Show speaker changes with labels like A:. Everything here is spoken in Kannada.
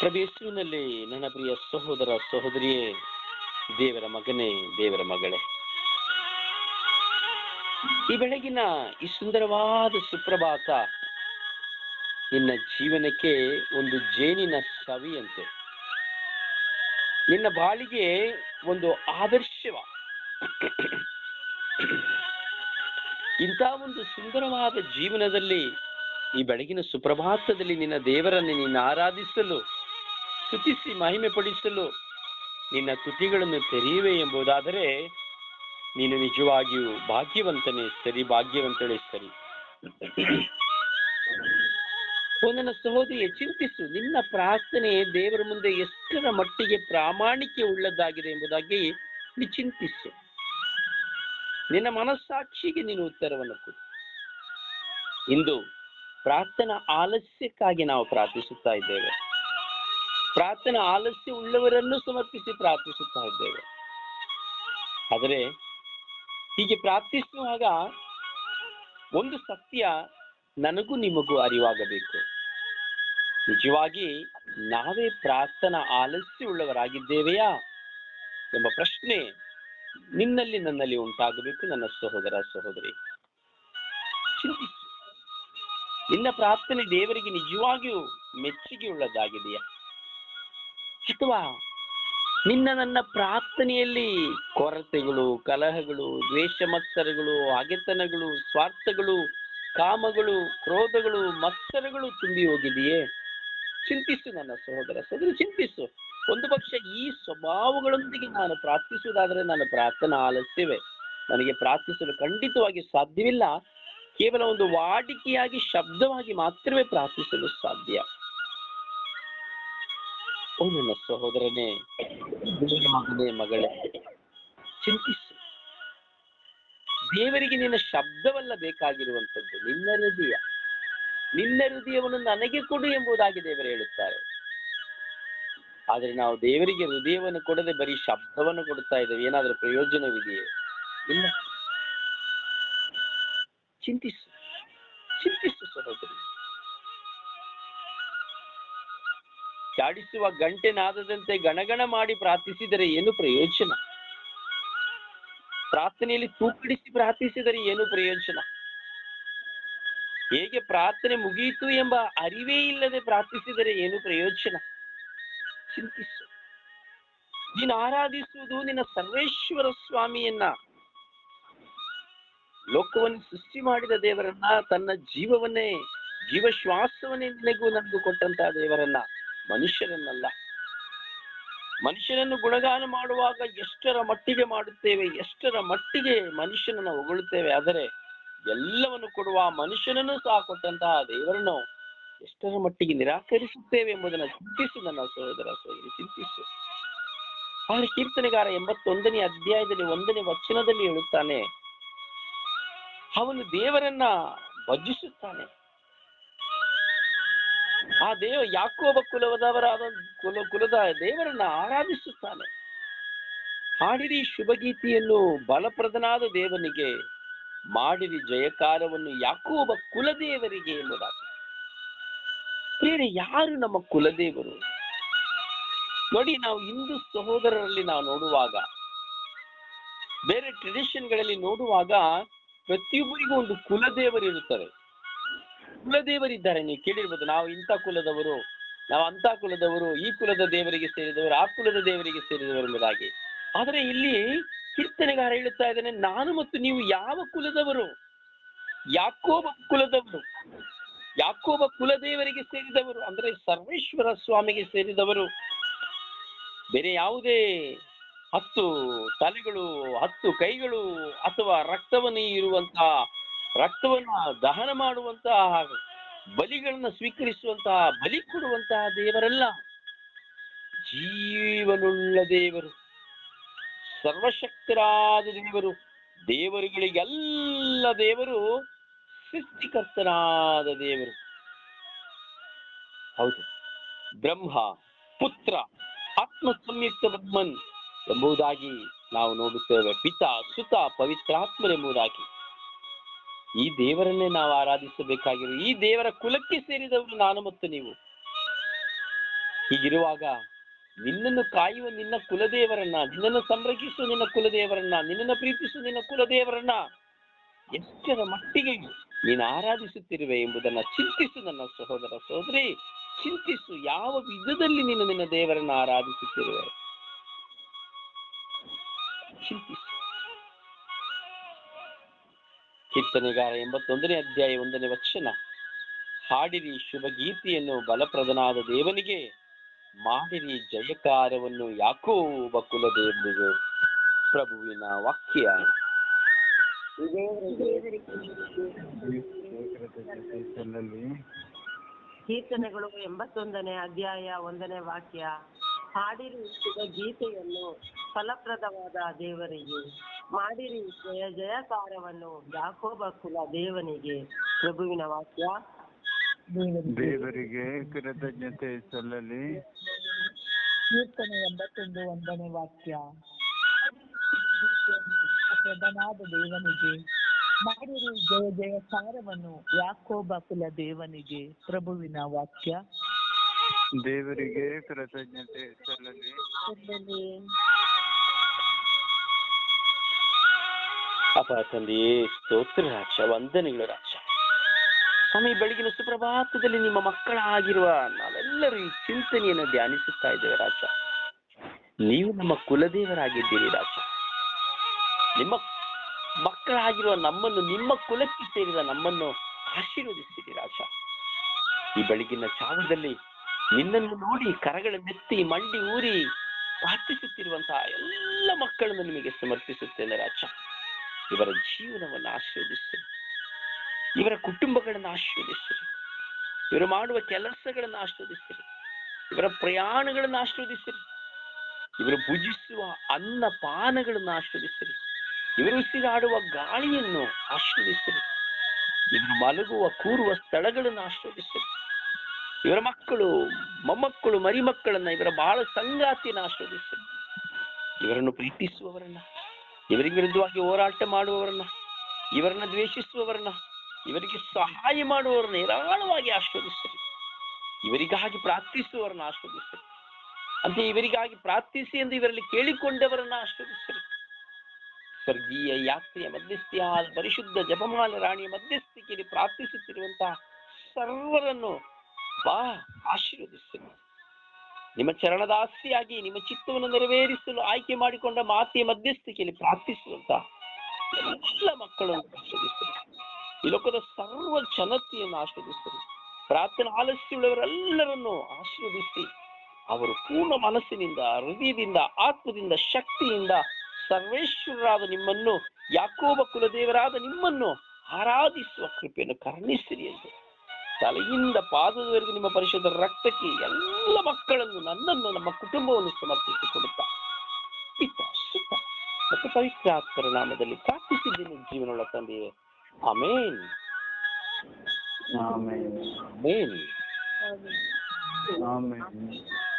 A: ಪ್ರಭು ನನ್ನ ಪ್ರಿಯ ಸಹೋದರ ಸಹೋದರಿಯೇ, ದೇವರ ಮಗನೇ, ದೇವರ ಮಗಳೇ. ಈ ಬೆಳಗಿನ ಈ ಸುಂದರವಾದ ಸುಪ್ರಭಾತ ನಿನ್ನ ಜೀವನಕ್ಕೆ ಒಂದು ಜೇನಿನ ಸವಿಯಂತೆ. ನಿನ್ನ ಬಾಳಿಗೆ ಒಂದು ಆದರ್ಶವ. ಇಂಥ ಒಂದು ಸುಂದರವಾದ ಜೀವನದಲ್ಲಿ ಈ ಬೆಳಗಿನ ಸುಪ್ರಭಾತದಲ್ಲಿ ನಿನ್ನ ದೇವರನ್ನು ನೀನು ಆರಾಧಿಸಲು ಸ್ತುತಿಸಿ ಮಹಿಮೆ ಪಡಿಸಲು ನಿನ್ನ ತುಟಿಗಳನ್ನು ತೆರೆಯುವೆ ಎಂಬುದಾದರೆ ನೀನು ನಿಜವಾಗಿಯೂ ಭಾಗ್ಯವಂತನೇ. ಸರಿ, ಭಾಗ್ಯವಂತಳೇ, ಸರಿ. ನನ್ನ ಸಹೋದರಿಯ, ಚಿಂತಿಸು. ನಿನ್ನ ಪ್ರಾರ್ಥನೆ ದೇವರ ಮುಂದೆ ಎಷ್ಟರ ಮಟ್ಟಿಗೆ ಪ್ರಾಮಾಣಿಕೆ ಉಳ್ಳದ್ದಾಗಿದೆ ಎಂಬುದಾಗಿ ನೀ ಚಿಂತಿಸು. ನಿನ್ನ ಮನಸ್ಸಾಕ್ಷಿಗೆ ನೀನು ಉತ್ತರವನ್ನು ಕೊಡು. ಇಂದು ಪ್ರಾರ್ಥನಾ ಆಲಸ್ಯಕ್ಕಾಗಿ ನಾವು ಪ್ರಾರ್ಥಿಸುತ್ತಾ ಇದ್ದೇವೆ. ಪ್ರಾರ್ಥನಾ ಆಲಸ್ಯ ಉಳ್ಳವರನ್ನು ಸಮರ್ಪಿಸಿ ಪ್ರಾರ್ಥಿಸುತ್ತಾ ಇದ್ದೇವೆ. ಆದರೆ ಹೀಗೆ ಪ್ರಾರ್ಥಿಸುವಾಗ ಒಂದು ಸತ್ಯ ನನಗೂ ನಿಮಗೂ ಅರಿವಾಗಬೇಕು. ನಿಜವಾಗಿ ನಾವೇ ಪ್ರಾರ್ಥನಾ ಆಲಸ್ಯ ಉಳ್ಳವರಾಗಿದ್ದೇವೆಯಾ ಎಂಬ ಪ್ರಶ್ನೆ ನಿನ್ನಲ್ಲಿ ನನ್ನಲ್ಲಿ ಉಂಟಾಗಬೇಕು ನನ್ನ ಸಹೋದರ ಸಹೋದರಿ. ನಿನ್ನ ಪ್ರಾರ್ಥನೆ ದೇವರಿಗೆ ನಿಜವಾಗಿಯೂ ಮೆಚ್ಚುಗೆ ಉಳ್ಳದ್ದಾಗಿದೆಯಾ ಅಥವಾ ನಿನ್ನ ನನ್ನ ಪ್ರಾರ್ಥನೆಯಲ್ಲಿ ಕೊರತೆಗಳು, ಕಲಹಗಳು ದ್ವೇಷ ಮತ್ಸರಗಳು ಹಗೆತನಗಳು ಸ್ವಾರ್ಥಗಳು, ಕಾಮಗಳು, ಕ್ರೋಧಗಳು, ಮತ್ಸರಗಳು ತುಂಬಿ ಹೋಗಿದೆಯೇ? ಚಿಂತಿಸು ನನ್ನ ಸಹೋದರ ಸಹೋದರಿ, ಚಿಂತಿಸು. ಒಂದು ಪಕ್ಷ ಈ ಸ್ವಭಾವಗಳೊಂದಿಗೆ ನಾನು ಪ್ರಾರ್ಥಿಸುವುದಾದರೆ ನಾನು ಪ್ರಾರ್ಥನಾ ಆಲಸ್ಯವೇ. ನನಗೆ ಪ್ರಾರ್ಥಿಸಲು ಖಂಡಿತವಾಗಿ ಸಾಧ್ಯವಿಲ್ಲ. ಕೇವಲ ಒಂದು ವಾಡಿಕೆಯಾಗಿ, ಶಬ್ದವಾಗಿ ಮಾತ್ರವೇ ಪ್ರಾರ್ಥಿಸಲು ಸಾಧ್ಯ. ಓ ಸಹೋದರನೇ ಮಗನೇ, ಮಗಳೇ. ಚಿಂತಿಸು. ದೇವರಿಗೆ ನಿನ್ನ ಶಬ್ದವಲ್ಲ ಬೇಕಾಗಿರುವಂಥದ್ದು. ನಿನ್ನ ಹೃದಯ. ನಿನ್ನ ಹೃದಯವನ್ನು ನನಗೆ ಕೊಡು ಎಂಬುದಾಗಿ ದೇವರು ಹೇಳುತ್ತಾರೆ. ಆದರೆ ನಾವು ದೇವರಿಗೆ ಹೃದಯವನ್ನು ಕೊಡದೆ ಬರೀ ಶಬ್ದವನ್ನು ಕೊಡ್ತಾ ಇದ್ದೇವೆ. ಏನಾದರೂ ಪ್ರಯೋಜನವಿದೆಯೇ? ಇಲ್ಲ. ಚಿಂತಿಸು. ಚಾಡಿಸುವ ಗಂಟೆ ನಾದದಂತೆ ಗಣಗಣ ಮಾಡಿ ಪ್ರಾರ್ಥಿಸಿದರೆ ಏನು ಪ್ರಯೋಜನ? ಪ್ರಾರ್ಥನೆಯಲ್ಲಿ ತೂಕಡಿಸಿ ಪ್ರಾರ್ಥಿಸಿದರೆ ಏನು ಪ್ರಯೋಜನ? ಹೇಗೆ ಪ್ರಾರ್ಥನೆ ಮುಗಿಯಿತು ಎಂಬ ಅರಿವೇ ಇಲ್ಲದೆ ಪ್ರಾರ್ಥಿಸಿದರೆ ಏನು ಪ್ರಯೋಜನ? ಚಿಂತಿಸು. ನೀನು ಆರಾಧಿಸುವುದು ನಿನ್ನ ಸರ್ವೇಶ್ವರ ಸ್ವಾಮಿಯನ್ನ. ಲೋಕವನ್ನು ಸೃಷ್ಟಿ ಮಾಡಿದ ದೇವರನ್ನ, ತನ್ನ ಜೀವವನ್ನೇ, ಜೀವಶ್ವಾಸವನ್ನೇ ನಿನಗೂ ನನಗೂ ಕೊಟ್ಟಂತಹ ದೇವರನ್ನ. ಮನುಷ್ಯರನ್ನಲ್ಲ ಮನುಷ್ಯನನ್ನು ಗುಣಗಾನ ಮಾಡುವಾಗ ಎಷ್ಟರ ಮಟ್ಟಿಗೆ ಮಾಡುತ್ತೇವೆ, ಎಷ್ಟರ ಮಟ್ಟಿಗೆ ಮನುಷ್ಯನನ್ನು ಹೊಗಳುತ್ತೇವೆ ಆದರೆ ಎಲ್ಲವನ್ನು ಕೊಡುವ ಮನುಷ್ಯನನ್ನು ಸಹ ಕೊಟ್ಟಂತಹ ದೇವರನ್ನು ಎಷ್ಟರ ಮಟ್ಟಿಗೆ ನಿರಾಕರಿಸುತ್ತೇವೆ ಎಂಬುದನ್ನು ಚಿಂತಿಸು ನನ್ನ ಸಹೋದರ ಸಹೋದರಿ, ಚಿಂತಿಸು. ಆದರೆ ಕೀರ್ತನೆಗಾರ ಎಂಬತ್ತೊಂದನೇ ಅಧ್ಯಾಯದಲ್ಲಿ ಒಂದನೇ ವಚನದಲ್ಲಿ ಹೇಳುತ್ತಾನೆ, ಅವನು ದೇವರನ್ನ ಭಜಿಸುತ್ತಾನೆ. ಆ ದೇವ ಯಾಕೋಬ ಕುಲದವರಾದ ಕುಲ, ಕುಲದ ದೇವರನ್ನ ಆರಾಧಿಸುತ್ತಾನೆ. ಹಾಡಿರಿ ಶುಭಗೀತೆಯನ್ನು ಬಲಪ್ರದನಾದ ದೇವನಿಗೆ, ಮಾಡಿರಿ ಜಯಕಾರವನ್ನು ಯಾಕೋಬ ಕುಲದೇವರಿಗೆ ಎಂಬುದಾಗಿ. ಬೇರೆ ಯಾರು ನಮ್ಮ ಕುಲದೇವರು? ನೋಡಿ, ನಾವು ಹಿಂದೂ ಸಹೋದರರಲ್ಲಿ ನಾವು ನೋಡುವಾಗ, ಬೇರೆ ಟ್ರೆಡಿಷನ್ಗಳಲ್ಲಿ ನೋಡುವಾಗ ಪ್ರತಿಯೊಬ್ಬರಿಗೂ ಒಂದು ಕುಲದೇವರು ಕುಲದೇವರಿದ್ದಾರೆ, ನೀವು ಕೇಳಿರ್ಬೋದು. ನಾವು ಇಂಥ ಕುಲದವರು, ನಾವು ಅಂತ ಕುಲದವರು, ಈ ಕುಲದ ದೇವರಿಗೆ ಸೇರಿದವರು, ಆ ಕುಲದ ದೇವರಿಗೆ ಸೇರಿದವರು ಎಂಬುದಾಗಿ ಆದರೆ ಇಲ್ಲಿ ಕೀರ್ತನೆಗಾರ ಹೇಳುತ್ತಾ ಇದ್ದಾನೆ, ನಾನು ಮತ್ತು ನೀವು ಯಾವ ಕುಲದವರು? ಯಾಕೋಬ ಕುಲದವರು. ಯಾಕೋಬ ಕುಲದೇವರಿಗೆ ಸೇರಿದವರು. ಅಂದ್ರೆ ಸರ್ವೇಶ್ವರ ಸ್ವಾಮಿಗೆ ಸೇರಿದವರು. ಬೇರೆ ಯಾವುದೇ ಹತ್ತು ತಲೆಗಳು, ಹತ್ತು ಕೈಗಳು ಅಥವಾ ರಕ್ತವನ್ನು ಇರುವಂತಹ ರಕ್ತವನ್ನು ದಹನ ಮಾಡುವಂತಹ ಬಲಿಗಳನ್ನ ಸ್ವೀಕರಿಸುವಂತಹ ಬಲಿ ಕೊಡುವಂತಹ ದೇವರಲ್ಲ ಜೀವನುಳ್ಳ ದೇವರು. ಸರ್ವಶಕ್ತರಾದ ದೇವರು. ದೇವರುಗಳಿಗೆಲ್ಲ ದೇವರು ಸೃಷ್ಟಿಕರ್ತನಾದ ದೇವರು. ಹೌದು. ಬ್ರಹ್ಮ, ಪುತ್ರ ಆತ್ಮ ಸಂಯುಕ್ತ ಬ್ರಹ್ಮನ್ ಎಂಬುದಾಗಿ ನಾವು ನೋಡುತ್ತೇವೆ. ಪಿತ, ಸುತ ಪವಿತ್ರಾತ್ಮರೆಂಬುದಾಗಿ ಈ ದೇವರನ್ನೇ ನಾವು ಆರಾಧಿಸಬೇಕಾಗಿರು ಈ ದೇವರ ಕುಲಕ್ಕೆ ಸೇರಿದವರು ನಾನು ಮತ್ತು ನೀವು. ಹೀಗಿರುವಾಗ ನಿನ್ನನ್ನು ಕಾಯುವ ನಿನ್ನ ಕುಲದೇವರನ್ನ, ನಿನ್ನನ್ನು ಸಂರಕ್ಷಿಸುವ ನಿನ್ನ ಕುಲದೇವರನ್ನ, ನಿನ್ನನ್ನು ಪ್ರೀತಿಸುವ ನಿನ್ನ ಕುಲದೇವರನ್ನ ಎಷ್ಟರ ಮಟ್ಟಿಗೆ ನೀನು ಆರಾಧಿಸುತ್ತಿರುವೆ ಎಂಬುದನ್ನ ಚಿಂತಿಸು ನನ್ನ ಸಹೋದರ ಸಹೋದರಿ. ಚಿಂತಿಸು ಯಾವ ವಿಧದಲ್ಲಿ ನೀನು ನಿನ್ನ ದೇವರನ್ನ ಆರಾಧಿಸುತ್ತಿರುವೆ. ಚಿಂತಿಸು. ಕೀರ್ತನೆಗಾರ ಎಂಬತ್ತೊಂದನೇ ಅಧ್ಯಾಯ ಒಂದನೇ ವಚನ. ಹಾಡಿರಿ ಶುಭ ಗೀತೆಯನ್ನು ಬಲಪ್ರದನಾದ ದೇವನಿಗೆ ಮಾಡಿರಿ ಜಯಕಾರವನ್ನು ಬಕುಲ ಕುಲದೇವನಿಗೆ ಪ್ರಭುವಿನ ವಾಕ್ಯ.
B: ಕೀರ್ತನೆಗಳು ಎಂಬತ್ತೊಂದನೇ ಅಧ್ಯಾಯ ಒಂದನೇ ವಾಕ್ಯ. ಹಾಡಿರಿ ಶುಭ ಗೀತೆಯನ್ನು ಫಲಪ್ರದವಾದ ದೇವರಿಗೆ. ಮಾಡಿರಿ ಜಯ ಜಯಕಾರವನ್ನು ಯಾಕೋಬ ಕುಲ ದೇವನಿಗೆ ಪ್ರಭುವಿನ ವಾಕ್ಯ.
C: ದೇವರಿಗೆ ಕೃತಜ್ಞತೆ ಸಲ್ಲಲಿ.
D: ಕೀರ್ತನೆ ಎಂಬತ್ತೊಂದು ಒಂದನೇ ವಾಕ್ಯ. ಪ್ರಭನಾದ ದೇವನಿಗೆ ಮಾಡಿರಿ ಜಯ ಜಯಕಾರವನ್ನು ಯಾಕೋಬ ಕುಲ ದೇವನಿಗೆ ಪ್ರಭುವಿನ ವಾಕ್ಯ.
C: ದೇವರಿಗೆ ಕೃತಜ್ಞತೆ ಸಲ್ಲಲಿ.
A: ಅಪ ತಂದೆಯೇ ಸ್ತೋತ್ರ ರಾಕ್ಷ, ವಂದನೆಗಳು ರಾಕ್ಷ. ಸ್ವಾಮಿ, ಬೆಳಗಿನ ಸುಪ್ರಭಾತದಲ್ಲಿ ನಿಮ್ಮ ಮಕ್ಕಳಾಗಿರುವ ನಾವೆಲ್ಲರೂ ಈ ಚಿಂತನೆಯನ್ನು ಧ್ಯಾನಿಸುತ್ತಾ ಇದ್ದೇವೆ ರಾಜ ನೀವು ನಮ್ಮ ಕುಲದೇವರಾಗಿದ್ದೀರಿ ರಾಜ ನಿಮ್ಮ ಮಕ್ಕಳಾಗಿರುವ ನಮ್ಮನ್ನು, ನಿಮ್ಮ ಕುಲಕ್ಕೆ ಸೇರಿದ ನಮ್ಮನ್ನು ಆಶೀರ್ವದಿಸಿರಿ ರಾಜ ಈ ಬೆಳಗಿನ ಜಾವದಲ್ಲಿ ನಿನ್ನನ್ನು ನೋಡಿ ಕರಗಳ ಮೆತ್ತಿ ಮಂಡಿ ಊರಿ ಪ್ರಾರ್ಥಿಸುತ್ತಿರುವಂತಹ ಎಲ್ಲ ಮಕ್ಕಳನ್ನು ನಿಮಗೆ ಸಮರ್ಪಿಸುತ್ತೇನೆ ರಾಜ ಇವರ ಜೀವನವನ್ನು ಆಶೀರ್ವದಿಸಿರಿ ಇವರ ಕುಟುಂಬಗಳನ್ನು ಆಶೀರ್ವದಿಸಿರಿ ಇವರು ಮಾಡುವ ಕೆಲಸಗಳನ್ನು ಆಶೀರ್ವದಿಸಿರಿ ಇವರ ಪ್ರಯಾಣಗಳನ್ನು ಆಶೀರ್ವದಿಸಿರಿ ಇವರು ಭುಜಿಸುವ ಅನ್ನ ಪಾನಗಳನ್ನು ಆಶೀರ್ವದಿಸಿರಿ ಇವರು ಉಸಿರಾಡುವ ಗಾಳಿಯನ್ನು ಆಶೀರ್ವದಿಸಿರಿ ಇವರು ಮಲಗುವ, ಕೂರುವ ಸ್ಥಳಗಳನ್ನು ಆಶೀರ್ವದಿಸಿರಿ ಇವರ ಮಕ್ಕಳು, ಮೊಮ್ಮಕ್ಕಳು, ಮರಿಮಕ್ಕಳನ್ನ ಇವರ ಬಾಳ ಸಂಗಾತಿಯನ್ನು ಆಶೀರ್ವದಿಸಿರಿ ಇವರನ್ನು ಪ್ರೀತಿಸುವವರನ್ನ ಇವರಿಗೆ ವಿರುದ್ಧವಾಗಿ ಹೋರಾಟ ಮಾಡುವವರನ್ನ, ಇವರನ್ನ ದ್ವೇಷಿಸುವವರನ್ನ, ಇವರಿಗೆ ಸಹಾಯ ಮಾಡುವವರನ್ನ ಹೇರಾಳವಾಗಿ ಆಶೀರ್ವದಿಸಿರಿ ಇವರಿಗಾಗಿ ಪ್ರಾರ್ಥಿಸುವವರನ್ನ ಆಶೀರ್ವದಿಸಿರಿ ಅಂತ ಇವರಿಗಾಗಿ ಪ್ರಾರ್ಥಿಸಿ ಎಂದು ಇವರಲ್ಲಿ ಕೇಳಿಕೊಂಡವರನ್ನ ಆಶೀರ್ವದಿಸಿರಿ ಸ್ವರ್ಗೀಯ ಯಾತ್ರೆಯ ಮಧ್ಯಸ್ಥಿಯ ಪರಿಶುದ್ಧ ಜಪಮಾಲ ರಾಣಿಯ ಮಧ್ಯಸ್ಥಿಕೆಯಲ್ಲಿ ಪ್ರಾರ್ಥಿಸುತ್ತಿರುವಂತಹ ಸರ್ವರನ್ನು ಬಾ, ಆಶೀರ್ವದಿಸಿರಿ. ನಿಮ್ಮ ಚರಣದಾಸಿಯಾಗಿ ನಿಮ್ಮ ಚಿತ್ತವನ್ನು ನೆರವೇರಿಸಲು ಆಯ್ಕೆ ಮಾಡಿಕೊಂಡ ಮಾತೆಯ ಮಧ್ಯಸ್ಥಿಕೆಯಲ್ಲಿ ಪ್ರಾರ್ಥಿಸುವಂತ ಎಲ್ಲ ಮಕ್ಕಳನ್ನು ಈ ಲೋಕದ ಸರ್ವ ಜನತೆಯನ್ನು ಆಶೀರ್ವದಿಸಿರಿ. ಪ್ರಾರ್ಥನೆ ಆಲಸ್ಯವುಳ್ಳವರೆಲ್ಲರನ್ನು ಆಶೀರ್ವದಿಸಿ ಅವರು ಪೂರ್ಣ ಮನಸ್ಸಿನಿಂದ, ಹೃದಯದಿಂದ, ಆತ್ಮದಿಂದ, ಶಕ್ತಿಯಿಂದ ಸರ್ವೇಶ್ವರರಾದ ನಿಮ್ಮನ್ನು, ಯಾಕೋಬ ಕುಲದೇವರಾದ ನಿಮ್ಮನ್ನು ಆರಾಧಿಸುವ ಕೃಪೆಯನ್ನು ಕರುಣಿಸಿರಿ ಎಂದು ತಲೆಯಿಂದ ಪಾದದವರೆಗೆ ನಿಮ್ಮ ಪರಿಶುದ್ಧ ರಕ್ತಕ್ಕೆ ಎಲ್ಲ ಮಕ್ಕಳನ್ನು ನನ್ನನ್ನು ನಮ್ಮ ಕುಟುಂಬವನ್ನು ಸಮರ್ಪಿಸಿಕೊಡುತ್ತಾ. ಪಿತ ಸುತ ಮತ್ತು ಪವಿತ್ರಾತ್ಮರ ನಾಮದಲ್ಲಿ ಪ್ರಾರ್ಥಿಸಿದ್ದೇನೆ ಜೀವನೊಳ ತಂದೆಯೇ. ಅಮೇನ್
C: ಆಮೇನ್.
A: ಅಮೇನ್
C: ಆಮೇನ್.